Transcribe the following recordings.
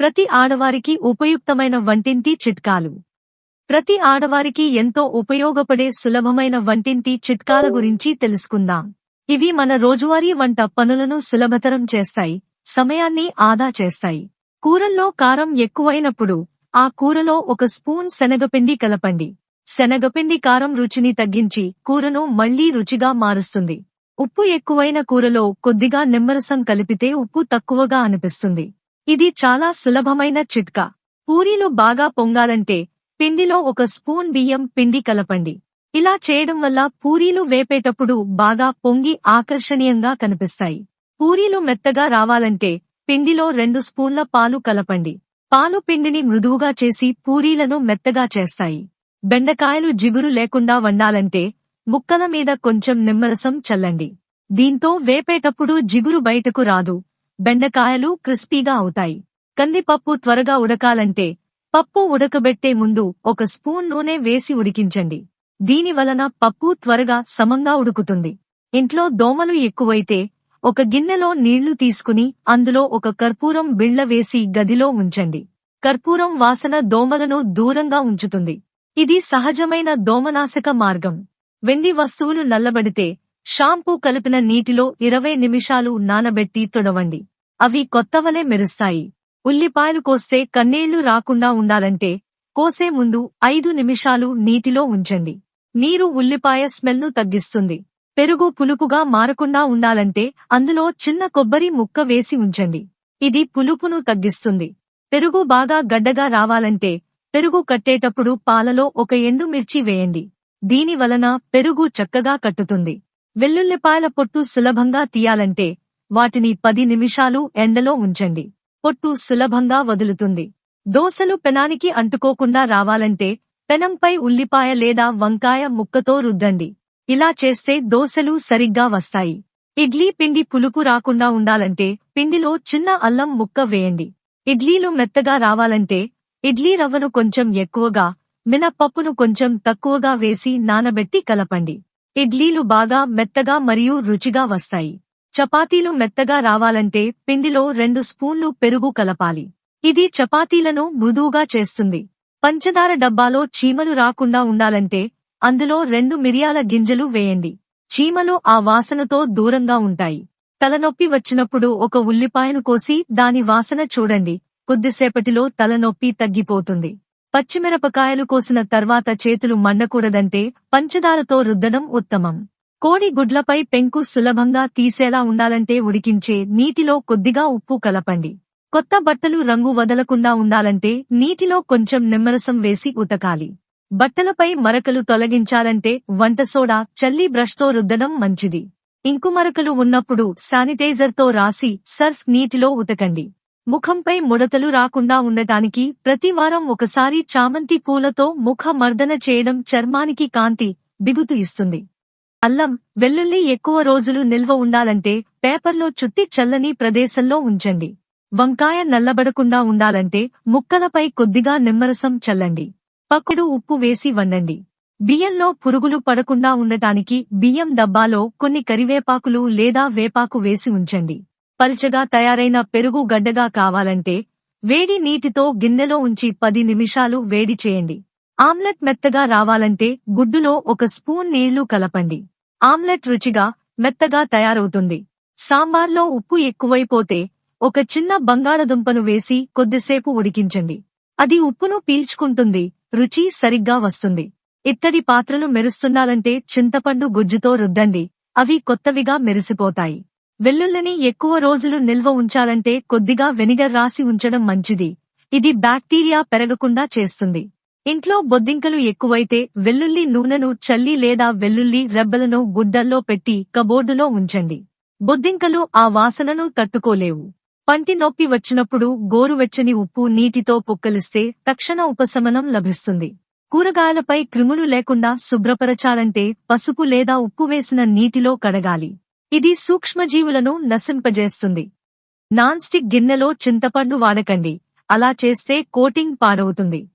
ప్రతి ఆడవారికి ఉపయుక్తమైన వంటింటి చిట్కాలు. ప్రతి ఆడవారికి ఎంతో ఉపయోగపడే సులభమైన వంటింటి చిట్కాల గురించి తెలుసుకుందాం. ఇవి మన రోజువారీ వంట పనులను సులభతరం చేస్తాయి సమయాన్ని ఆదా చేస్తాయి. కూరల్లో కారం ఎక్కువైనప్పుడు ఆ కూరలో ఒక స్పూన్ శనగపిండి కలపండి. శనగపిండి కారం రుచిని తగ్గించి కూరను మళ్ళీ రుచిగా మారుస్తుంది. ఉప్పు ఎక్కువైన కూరలో కొద్దిగా నిమ్మరసం కలిపితే ఉప్పు తక్కువగా అనిపిస్తుంది. ఇది చాలా సులభమైన చిట్కా. పూరీలు బాగా పొంగాలంటే పిండిలో ఒక స్పూన్ బియ్యం పిండి కలపండి. ఇలా చేయడం వల్ల పూరీలు వేపేటప్పుడు బాగా పొంగి ఆకర్షణీయంగా కనిపిస్తాయి. పూరీలు మెత్తగా రావాలంటే పిండిలో రెండు స్పూన్ల పాలు కలపండి. పాలు పిండిని మృదువుగా చేసి పూరీలను మెత్తగా చేస్తాయి. బెండకాయలు జిగురు లేకుండా వండాలంటే ముక్కల మీద కొంచెం నిమ్మరసం చల్లండి. దీంతో వేపేటప్పుడు జిగురు బయటకు రాదు. బెండకాయలు క్రిస్పీగా అవుతాయి. కందిపప్పు త్వరగా ఉడకాలంటే పప్పు ఉడకబెట్టే ముందు ఒక స్పూన్ నూనె వేసి ఉడికించండి. దీని వలన పప్పు త్వరగా సమంగా ఉడుకుతుంది. ఇంట్లో దోమలు ఎక్కువైతే ఒక గిన్నెలో నీళ్ళు తీసుకుని అందులో ఒక కర్పూరం బిళ్ళ వేసి గదిలో ఉంచండి. కర్పూరం వాసన దోమలను దూరంగా ఉంచుతుంది. ఇది సహజమైన దోమనాశక మార్గం. వెండి వస్తువులు నల్లబడితే షాంపూ కలిపిన నీటిలో ఇరవై నిమిషాలు నానబెట్టి తుడవండి. అవి కొత్తవలే మెరుస్తాయి. ఉల్లిపాయలు కోస్తే కన్నీళ్ళు రాకుండా ఉండాలంటే కోసే ముందు ఐదు నిమిషాలు నీటిలో ఉంచండి. నీరు ఉల్లిపాయ స్మెల్ను తగ్గిస్తుంది. పెరుగు పులుపుగా మారకుండా ఉండాలంటే అందులో చిన్న కొబ్బరి ముక్క వేసి ఉంచండి. ఇది పులుపును తగ్గిస్తుంది. పెరుగు బాగా గడ్డగా రావాలంటే పెరుగు కట్టేటప్పుడు పాలలో ఒక ఎండు మిర్చి వేయండి. దీని వలన పెరుగు చక్కగా కట్టుతుంది. వెల్లుల్లిపాయల పొట్టు సులభంగా తీయాలంటే వాటిని పది నిమిషాలు ఎండలో ఉంచండి. పొట్టు సులభంగా వదులుతుంది. దోశలు పెనానికి అంటుకోకుండా రావాలంటే పెనంపై ఉల్లిపాయ లేదా వంకాయ ముక్కతో రుద్దండి. ఇలా చేస్తే దోశలు సరిగ్గా వస్తాయి. ఇడ్లీ పిండి పులుపు రాకుండా ఉండాలంటే పిండిలో చిన్న అల్లం ముక్క వేయండి. ఇడ్లీలు మెత్తగా రావాలంటే ఇడ్లీ రవ్వను కొంచెం ఎక్కువగా మినప్పప్పును కొంచెం తక్కువగా వేసి నానబెట్టి కలపండి. ఇడ్లీలు బాగా మెత్తగా మరియు రుచిగా వస్తాయి. చపాతీలు మెత్తగా రావాలంటే పిండిలో రెండు స్పూన్లు పెరుగు కలపాలి. ఇది చపాతీలను మృదువుగా చేస్తుంది. పంచదార డబ్బాలో చీమలు రాకుండా ఉండాలంటే అందులో రెండు మిరియాల గింజలు వేయండి. చీమలు ఆ వాసనతో దూరంగా ఉంటాయి. తలనొప్పి వచ్చినప్పుడు ఒక ఉల్లిపాయను కోసి దాని వాసన చూడండి. కొద్దిసేపటిలో తలనొప్పి తగ్గిపోతుంది. పచ్చిమిరపకాయలు కోసిన తర్వాత చేతులు మండకూడదంటే పంచదారతో రుద్దడం ఉత్తమం. కోడి గుడ్లపై పెంకు సులభంగా తీసేలా ఉండాలంటే ఉడికించే నీటిలో కొద్దిగా ఉప్పు కలపండి. కొత్త బట్టలు రంగు వదలకుండా ఉండాలంటే నీటిలో కొంచెం నిమ్మరసం వేసి ఉతకాలి. బట్టలపై మరకలు తొలగించాలంటే వంట సోడా చల్లి బ్రష్తో రుద్దడం మంచిది. ఇంకు మరకలు ఉన్నప్పుడు శానిటైజర్తో రాసి సర్ఫ్ నీటిలో ఉతకండి. ముఖంపై ముడతలు రాకుండా ఉండటానికి ప్రతి వారం ఒకసారి చామంతి పూలతో ముఖ మర్దన చేయడం చర్మానికి కాంతి బిగుతు ఇస్తుంది. అల్లం వెల్లుల్లి ఎక్కువ రోజులు నిల్వ ఉండాలంటే పేపర్లో చుట్టి చల్లని ప్రదేశంలో ఉంచండి. వంకాయ నల్లబడకుండా ఉండాలంటే ముక్కలపై కొద్దిగా నిమ్మరసం చల్లండి. పకుడు ఉప్పు వేసి వండండి. బియ్యంలో పురుగులు పడకుండా ఉండటానికి బియ్యం డబ్బాలో కొన్ని కరివేపాకులు లేదా వేపాకు వేసి ఉంచండి. పల్చగా తయారైన పెరుగు గడ్డగా కావాలంటే వేడి నీటితో గిన్నెలో ఉంచి పది నిమిషాలు వేడి చేయండి. ఆమ్లెట్ మెత్తగా రావాలంటే గుడ్డులో ఒక స్పూన్ నీళ్ళు కలపండి. ఆమ్లెట్ రుచిగా మెత్తగా తయారవుతుంది. సాంబార్లో ఉప్పు ఎక్కువైపోతే ఒక చిన్న బంగాళదుంపను వేసి కొద్దిసేపు ఉడికించండి. అది ఉప్పును పీల్చుకుంటుంది రుచి సరిగ్గా వస్తుంది. ఇత్తడి పాత్రలు మెరుస్తుండాలంటే చింతపండు గుజ్జుతో రుద్దండి అవి కొత్తవిగా మెరిసిపోతాయి. వెల్లుల్లిని ఎక్కువ రోజులు నిల్వ ఉంచాలంటే కొద్దిగా వెనిగర్ రాసి ఉంచడం మంచిది. ఇది బ్యాక్టీరియా పెరగకుండా చేస్తుంది. ఇంట్లో బొద్దింకలు ఎక్కువైతే వెల్లుల్లి నూనెను చల్లి లేదా వెల్లుల్లి రెబ్బలను గుడ్డల్లో పెట్టి కబోర్డులో ఉంచండి. బొద్దింకలు ఆ వాసనను తట్టుకోలేవు. పంటి నొప్పి వచ్చినప్పుడు గోరువెచ్చని ఉప్పు నీటితో పుక్కలిస్తే తక్షణ ఉపశమనం లభిస్తుంది. కూరగాయలపై క్రిములు లేకుండా శుభ్రపరచాలంటే పసుపు లేదా ఉప్పు వేసిన నీటిలో కడగాలి. ఇది సూక్ష్మజీవులను నశింపజేస్తుంది. నాన్ స్టిక్ గిన్నెలో చింతపండు వాడకండి. అలా చేస్తే కోటింగ్ పాడవుతుంది.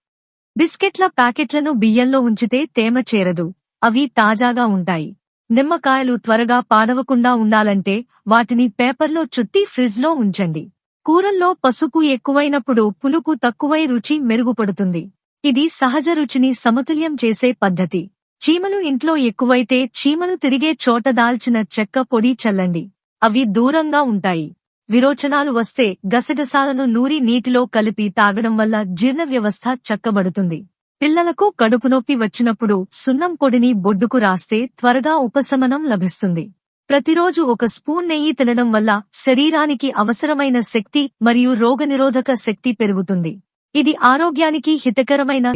బిస్కెట్ల ప్యాకెట్లను బియ్యంలో ఉంచితే తేమ చేరదు. అవి తాజాగా ఉంటాయి. నిమ్మకాయలు త్వరగా పాడవకుండా ఉండాలంటే వాటిని పేపర్లో చుట్టి ఫ్రిజ్లో ఉంచండి. కూరల్లో పసుపు ఎక్కువైనప్పుడు పులుపు తక్కువై రుచి మెరుగుపడుతుంది. ఇది సహజ రుచిని సమతుల్యం చేసే పద్ధతి. చీమలు ఇంట్లో ఎక్కువైతే చీమలు తిరిగే చోట దాల్చిన చెక్క పొడి చల్లండి. అవి దూరంగా ఉంటాయి. విరోచనాలు వస్తే గసగసాలను నూరి నీటిలో కలిపి తాగడం వల్ల జీర్ణ వ్యవస్థ చక్కబడుతుంది. పిల్లలకు కడుపు నొప్పి వచ్చినప్పుడు సున్నం పొడిని బొడ్డుకు రాస్తే త్వరగా ఉపశమనం లభిస్తుంది. ప్రతిరోజు ఒక స్పూన్ నెయ్యి తినడం వల్ల శరీరానికి అవసరమైన శక్తి మరియు రోగనిరోధక శక్తి పెరుగుతుంది. ఇది ఆరోగ్యానికి హితకరమైన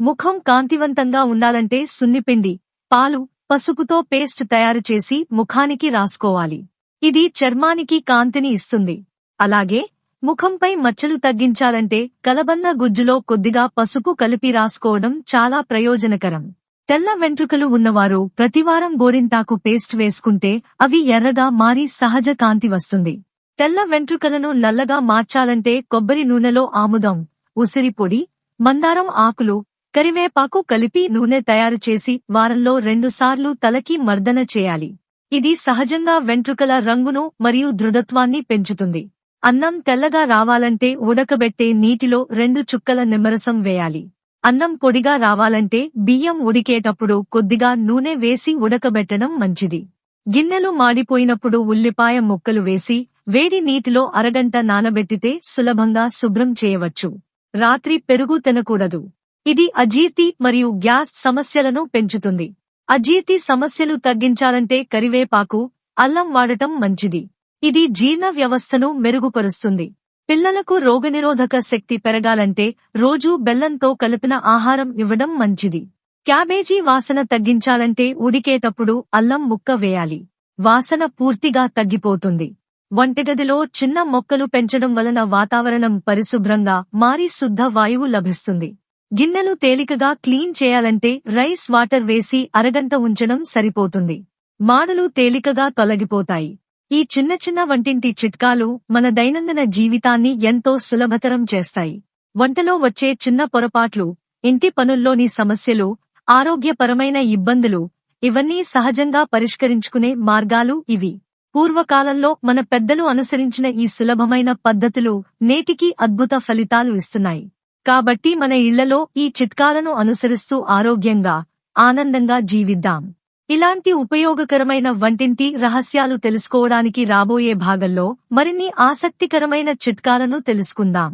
ముఖం కాంతివంతంగా ఉండాలంటే సున్నిపిండి పాలు పసుపుతో పేస్ట్ తయారు చేసి ముఖానికి రాసుకోవాలి. ఇది చర్మానికి కాంతిని ఇస్తుంది. అలాగే ముఖంపై మచ్చలు తగ్గించాలంటే కలబంద గుజ్జులో కొద్దిగా పసుపు కలిపి రాసుకోవడం చాలా ప్రయోజనకరం. తెల్ల వెంట్రుకలు ఉన్నవారు ప్రతివారం గోరింటాకు పేస్ట్ వేసుకుంటే అవి ఎర్రగా మారి సహజ కాంతి వస్తుంది. తెల్ల వెంట్రుకలను నల్లగా మార్చాలంటే కొబ్బరి నూనెలో ఆముదం ఉసిరిపొడి మందారం ఆకులు కరివేపాకు కలిపి నూనె తయారు చేసి వారంలో రెండుసార్లు తలకి మర్దన చేయాలి. ఇది సహజంగా వెంట్రుకల రంగును మరియు దృఢత్వాన్ని పెంచుతుంది. అన్నం తెల్లగా రావాలంటే ఉడకబెట్టే నీటిలో రెండు చుక్కల నిమ్మరసం వేయాలి. అన్నం పొడిగా రావాలంటే బియ్యం ఉడికేటప్పుడు కొద్దిగా నూనె వేసి ఉడకబెట్టడం మంచిది. గిన్నెలు మాడిపోయినప్పుడు ఉల్లిపాయ ముక్కలు వేసి వేడి నీటిలో అరగంట నానబెట్టితే సులభంగా శుభ్రం చేయవచ్చు. రాత్రి పెరుగు తినకూడదు. ఇది అజీర్తి మరియు గ్యాస్ సమస్యలను పెంచుతుంది. అజీర్తి సమస్యలు తగ్గించాలంటే కరివేపాకు అల్లం వాడటం మంచిది. ఇది జీర్ణ వ్యవస్థను మెరుగుపరుస్తుంది. పిల్లలకు రోగనిరోధక శక్తి పెరగాలంటే రోజూ బెల్లంతో కలిపిన ఆహారం ఇవ్వడం మంచిది. క్యాబేజీ వాసన తగ్గించాలంటే ఉడికేటప్పుడు అల్లం ముక్క వేయాలి. వాసన పూర్తిగా తగ్గిపోతుంది. వంటగదిలో చిన్న మొక్కలు పెంచడం వలన వాతావరణం పరిశుభ్రంగా మారి శుద్ధ వాయువు లభిస్తుంది. గిన్నెలు తేలికగా క్లీన్ చేయాలంటే రైస్ వాటర్ వేసి అరగంట ఉంచడం సరిపోతుంది. మాడులు తేలికగా తొలగిపోతాయి. ఈ చిన్న చిన్న వంటింటి చిట్కాలు మన దైనందిన జీవితాన్ని ఎంతో సులభతరం చేస్తాయి. వంటలో వచ్చే చిన్న పొరపాట్లు ఇంటి పనుల్లోని సమస్యలు ఆరోగ్యపరమైన ఇబ్బందులు ఇవన్నీ సహజంగా పరిష్కరించుకునే మార్గాలు ఇవి. పూర్వకాలంలో మన పెద్దలు అనుసరించిన ఈ సులభమైన పద్ధతులు నేటికి అద్భుత ఫలితాలు ఇస్తున్నాయి. కాబట్టి మన ఇళ్ళలో ఈ చిట్కాలను అనుసరిస్తూ ఆరోగ్యంగా ఆనందంగా జీవిద్దాం. ఇలాంటి ఉపయోగకరమైన వంటింటి రహస్యాలు తెలుసుకోవడానికి రాబోయే భాగంలో మరిన్ని ఆసక్తికరమైన చిట్కాలను తెలుసుకుందాం.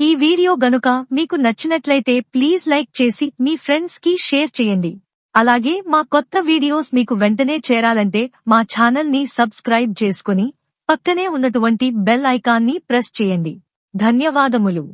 ఈ వీడియో గనుక మీకు నచ్చినట్లయితే ప్లీజ్ లైక్ చేసి మీ ఫ్రెండ్స్కి షేర్ చేయండి. అలాగే మా కొత్త వీడియోస్ మీకు వెంటనే చేరాలంటే మా ఛానల్ని సబ్స్క్రైబ్ చేసుకుని పక్కనే ఉన్నటువంటి బెల్ ఐకాన్ని ప్రెస్ చేయండి. ధన్యవాదములు.